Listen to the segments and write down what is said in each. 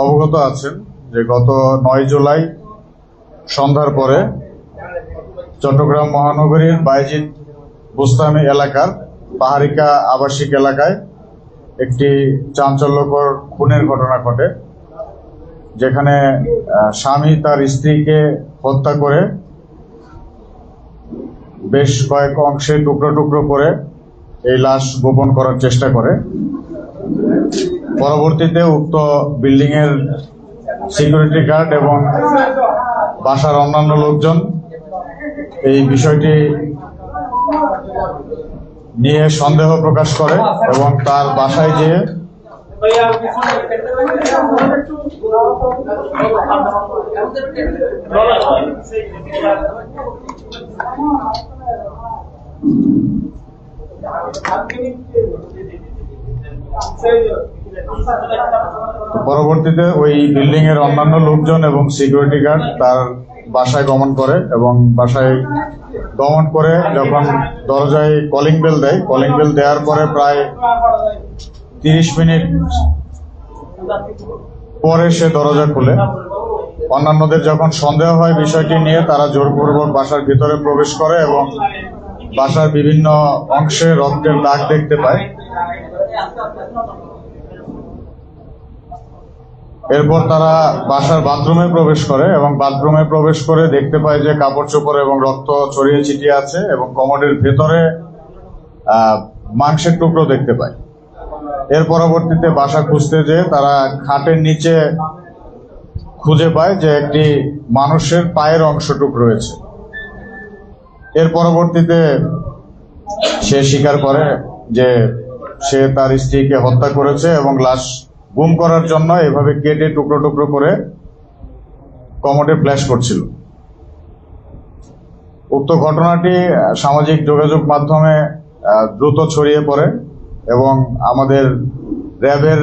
অবগত আছেন যে গত নয় জুলাই সন্ধ্যার পরে চট্টগ্রাম মহানগরীর বাইজিৎ বুস্তামি এলাকার পাহাড়িকা আবাসিক এলাকায় একটি চাঞ্চল্যকর খুনের ঘটনা ঘটে, যেখানে স্বামী তার স্ত্রীকে হত্যা করে বেশ কয়েক অংশে টুকরো টুকরো করে এই লাশ গোপন করার চেষ্টা করে। পরবর্তীতে উক্ত বিল্ডিংয়ের সিকিউরিটি গার্ড এবং বাসার অন্যান্য লোকজন এই বিষয়টি নিয়ে সন্দেহ প্রকাশ করে এবং তার বাসায় যেয়ে পরবর্তীতে ওই বিল্ডিং এর অন্যান্য লোকজন এবং সিকিউরিটি গার্ড তার বাসায় গমন করে এবং বাসায় গমন করে যখন দরজায় কলিং বেল দেয় কলিং বেল দেওয়ার পরে প্রায় তিরিশ মিনিট পরে সে দরজা খুলে। অন্যান্যদের যখন সন্দেহ হয় বিষয়টি নিয়ে, তারা জোরপূর্বক বাসার ভিতরে প্রবেশ করে এবং বাসার বিভিন্ন অংশে রক্তের দাগ দেখতে পায়। এরপর তারা বাসার বাথরুমে প্রবেশ করে এবং বাথরুমে প্রবেশ করে দেখতে পায় যে কাপড় চোপড় এবং রক্ত ছড়িয়ে ছিটিয়ে আছে এবং কমোডের ভেতরে মাংসের টুকরো দেখতে পায়। এর পরবর্তীতে বাসা খুঁজতে যে তারা খাটের নিচে খুঁজে পায় যে একটি মানুষের পায়ের অংশটুক রয়েছে। এর পরবর্তীতে সে স্বীকার করে যে সে তার স্ত্রীকে হত্যা করেছে এবং লাশ গুম করার জন্য এভাবে কেটে টুকরো টুকরো করে কমোডে ফ্ল্যাশ করছিল। উক্ত ঘটনাটি সামাজিক যোগাযোগ মাধ্যমে দ্রুত ছড়িয়ে পড়ে এবং আমাদের র্যাবের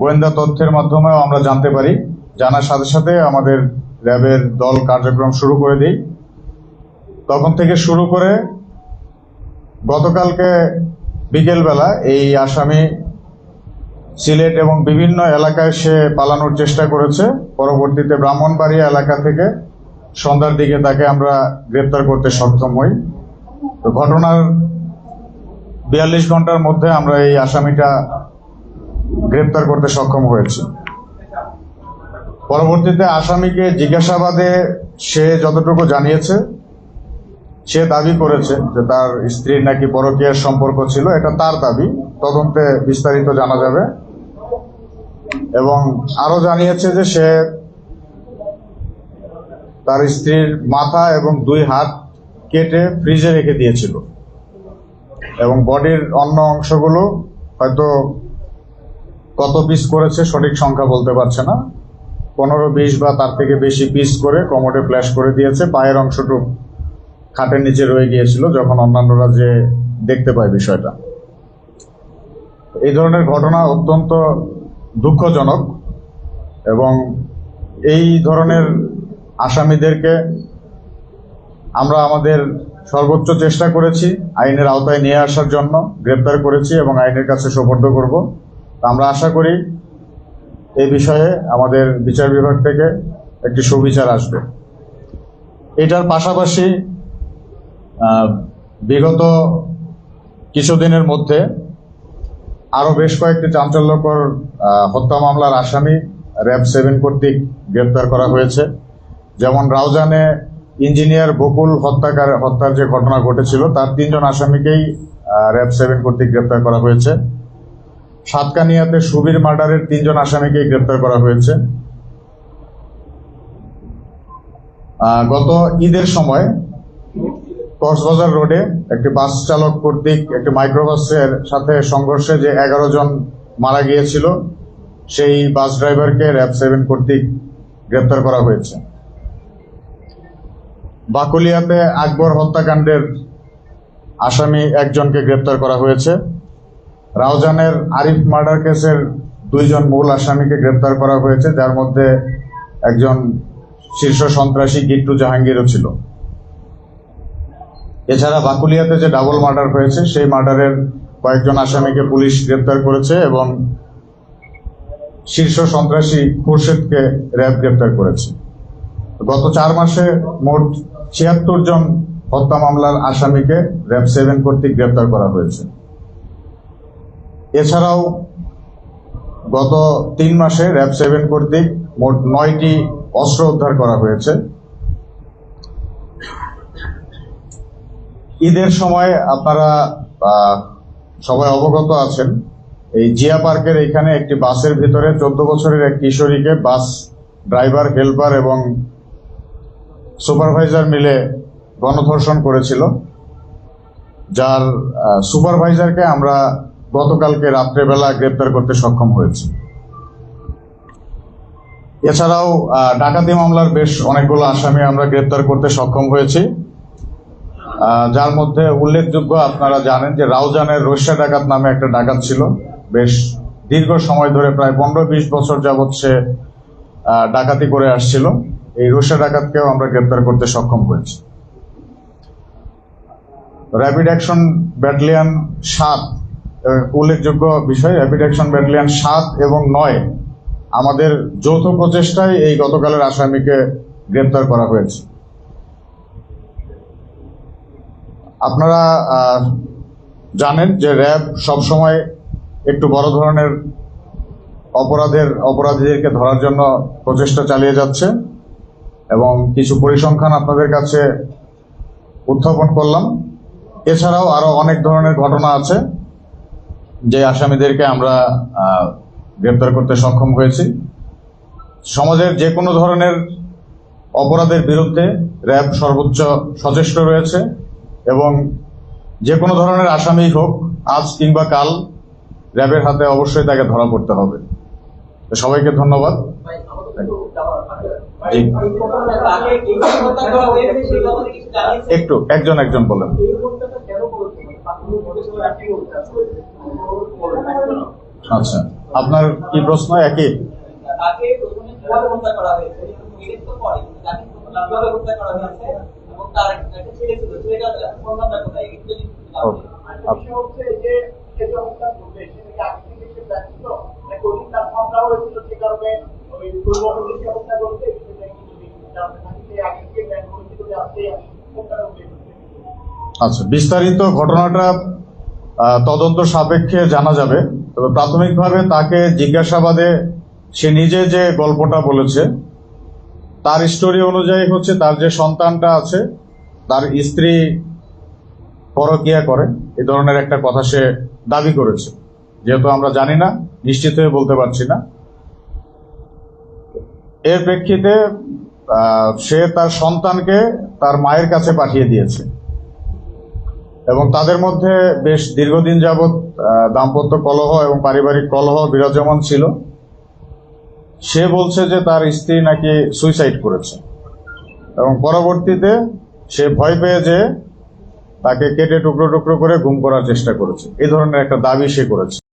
গোয়েন্দা তথ্যের মাধ্যমেও আমরা জানতে পারি। জানার সাথে সাথে আমাদের র্যাবের দল কার্যক্রম শুরু করে দিই। তখন থেকে শুরু করে গতকালকে বিকেলবেলা এই আসামি সিলেট এবং বিভিন্ন এলাকায় সে পালানোর চেষ্টা করেছে। পরবর্তীতে ব্রাহ্মণবাড়িয়া এলাকা থেকে সন্ধ্যার দিকে তাকে আমরা গ্রেপ্তার করতে সক্ষম হই। তো ঘটনার বিয়াল্লিশ ঘণ্টার মধ্যে আমরা এই আসামিটা গ্রেপ্তার করতে সক্ষম হয়েছি। পরবর্তীতে আসামিকে জিজ্ঞাসাবাদে সে যতটুকু জানিয়েছে সে দাবি করেছে যে তার স্ত্রীর নাকি পরকীয়ার সম্পর্ক ছিল, এটা তার দাবি। তদন্তে বিস্তারিত জানা যাবে। এবং আরও জানিয়েছে যে সে তার স্ত্রীর মাথা এবং দুই হাত কেটে ফ্রিজে রেখে দিয়েছিল। এবং বডির অন্য অংশগুলো হয়তো কত পিস করেছে সঠিক সংখ্যা বলতে পারছে না। পনেরো বিশ বা তার থেকে বেশি পিস করে কমোডে ফ্ল্যাশ করে দিয়েছে। পায়ের অংশটুকু খাটের নিচে রয়ে গিয়েছিল যখন অন্যান্যরা যে দেখতে পায় বিষয়টা। এই ধরনের ঘটনা অত্যন্ত দুঃখজনক এবং এই ধরনের আসামিদেরকে আমরা আমাদের সর্বোচ্চ চেষ্টা করেছি, আইনের আওতায় নিয়ে আসার জন্য গ্রেপ্তার করেছি এবং আইনের কাছে সোপর্দ করব। আমরা আশা করি এই বিষয়ে আমাদের বিচার বিভাগ থেকে একটি সুবিচার আসবে। এটার পাশাপাশি বিগত কিছুদিনের মধ্যে আরও বেশ কয়েকটি চাঞ্চল্যকর হত্যা মামলার আসামি র্যাব সেভেন কর্তৃক গ্রেপ্তার করা হয়েছে। যেমন রাউজানে ইঞ্জিনিয়ার বকুল হত্যাকার, হত্যার যে ঘটনা ঘটেছিল, তার তিনজন আসামিকেই র্যাব সেভেন কর্তৃক গ্রেপ্তার করা হয়েছে। সাতকানিয়াতে সুবীর মার্ডারের তিনজন আসামিকেই গ্রেপ্তার করা হয়েছে। গত ঈদের সময় কক্সবাজার রোডে একটি বাস চালক কর্তৃক একটি মাইক্রোবাসের সাথে সংঘর্ষে যে এগারো জন মারা গিয়েছিল, সেই বাস ড্রাইভারকে র্যাব সেভেন কর্তৃক গ্রেপ্তার করা হয়েছে। বাকুলিয়াতে আকবর হত্যাকাণ্ডের আসামি একজনকে গ্রেপ্তার করা হয়েছে। রাউজানের আরিফ মার্ডার কেসের দুইজন মূল আসামিকে গ্রেপ্তার করা হয়েছে, যার মধ্যে একজন শীর্ষ সন্ত্রাসী গিট্টু জাহাঙ্গীরও ছিল। এছাড়া বাকুলিয়াতে যে ডাবল মার্ডার হয়েছে, সেই মার্ডারের কয়েকজন আসামিকে পুলিশ গ্রেপ্তার করেছে এবং শীর্ষ সন্ত্রাসী খুরশেদকে র্যাব গ্রেপ্তার করেছে। গত চার মাসে মোট ছিয়াত্তর জন হত্যা মামলার আসামিকে র্যাব সেভেন কর্তৃক গ্রেপ্তার করা হয়েছে। এছাড়াও গত তিন মাসে র্যাব সেভেন কর্তৃক মোট নয়টি অস্ত্র উদ্ধার করা হয়েছে। ঈদের সময় আপনারা সবাই অবগত আছেন, এই জিয়া পার্কের এখানে একটি বাসের ভিতরে চোদ্দ বছরের এক কিশোরীকে বাস ড্রাইভার, হেল্পার এবং সুপারভাইজার মিলে গণধর্ষণ করেছিল। যার সুপারভাইজারকে আমরা গতকালকে রাত্রেবেলা গ্রেপ্তার করতে সক্ষম হয়েছি। এছাড়াও ডাকাতি মামলার বেশ অনেকগুলো আসামি আমরা গ্রেপ্তার করতে সক্ষম হয়েছি। যার মধ্যে উল্লেখযোগ্য আপনারা জানেন যে রাউজানের রষ্যা ডাকাত নামে একটা ডাকাত ছিল। বেশ দীর্ঘ সময় ধরে প্রায় পনেরো বিশ বছর যাবৎ সে ডাকাতি করে আসছিল। এই রষ্যা ডাকাতকেও আমরা গ্রেপ্তার করতে সক্ষম হয়েছি। র্যাপিড অ্যাকশন ব্যাটালিয়ন সাত উল্লেখযোগ্য বিষয়, র্যাপিড অ্যাকশন ব্যাটালিয়ন সাত এবং নয় আমাদের যৌথ প্রচেষ্টায় এই গতকালের আসামিকে গ্রেপ্তার করা হয়েছে। আপনারা জানেন যে র্যাব সবসময় একটু বড় ধরনের অপরাধের, অপরাধীদেরকে ধরার জন্য প্রচেষ্টা চালিয়ে যাচ্ছে এবং কিছু পরিসংখ্যান আপনাদের কাছে উত্থাপন করলাম। এছাড়াও আরও অনেক ধরনের ঘটনা আছে যে আসামিদেরকে আমরা গ্রেপ্তার করতে সক্ষম হয়েছি। সমাজের যে কোনো ধরনের অপরাধের বিরুদ্ধে র্যাব সর্বোচ্চ সচেষ্ট রয়েছে। এবং যে কোনো ধরনের আসামি হোক, আজ কিংবা কাল, র্যাবের হাতে অবশ্যই তাকে ধরা পড়তে হবে। সবাইকে ধন্যবাদ। একটু, একজন একজন বলেন। আচ্ছা আপনার কি প্রশ্ন? একই? হত্যা করা হয়েছে? আচ্ছা বিস্তারিত ঘটনাটা তদন্ত সাপেক্ষে জানা যাবে, তবে প্রাথমিকভাবে তাকে জিজ্ঞাসাবাদে সে নিজে যে গল্পটা বলেছে তার স্টোরি অনুযায়ী হচ্ছে তার যে সন্তানটা আছে, তার স্ত্রী পরকিয়া করে, এ ধরনের একটা কথা সে দাবি করেছে। যেহেতু আমরা জানি না, নিশ্চিত হয়ে বলতে পারছি না। এর প্রেক্ষিতে সে তার সন্তানকে তার মায়ের কাছে পাঠিয়ে দিয়েছে। এবং তাদের মধ্যে বেশ দীর্ঘদিন যাবৎ দাম্পত্য কলহ এবং পারিবারিক কলহ বিরাজমান ছিল। সে বলছে যে তার স্ত্রী নাকি সুইসাইড করেছে। এবং পরবর্তীতে সে ভয় পেয়ে যে তাকে কেটে টুকরো টুকরো করে গুম করার চেষ্টা করেছে। এই ধরনের একটা দাবি সে করেছে।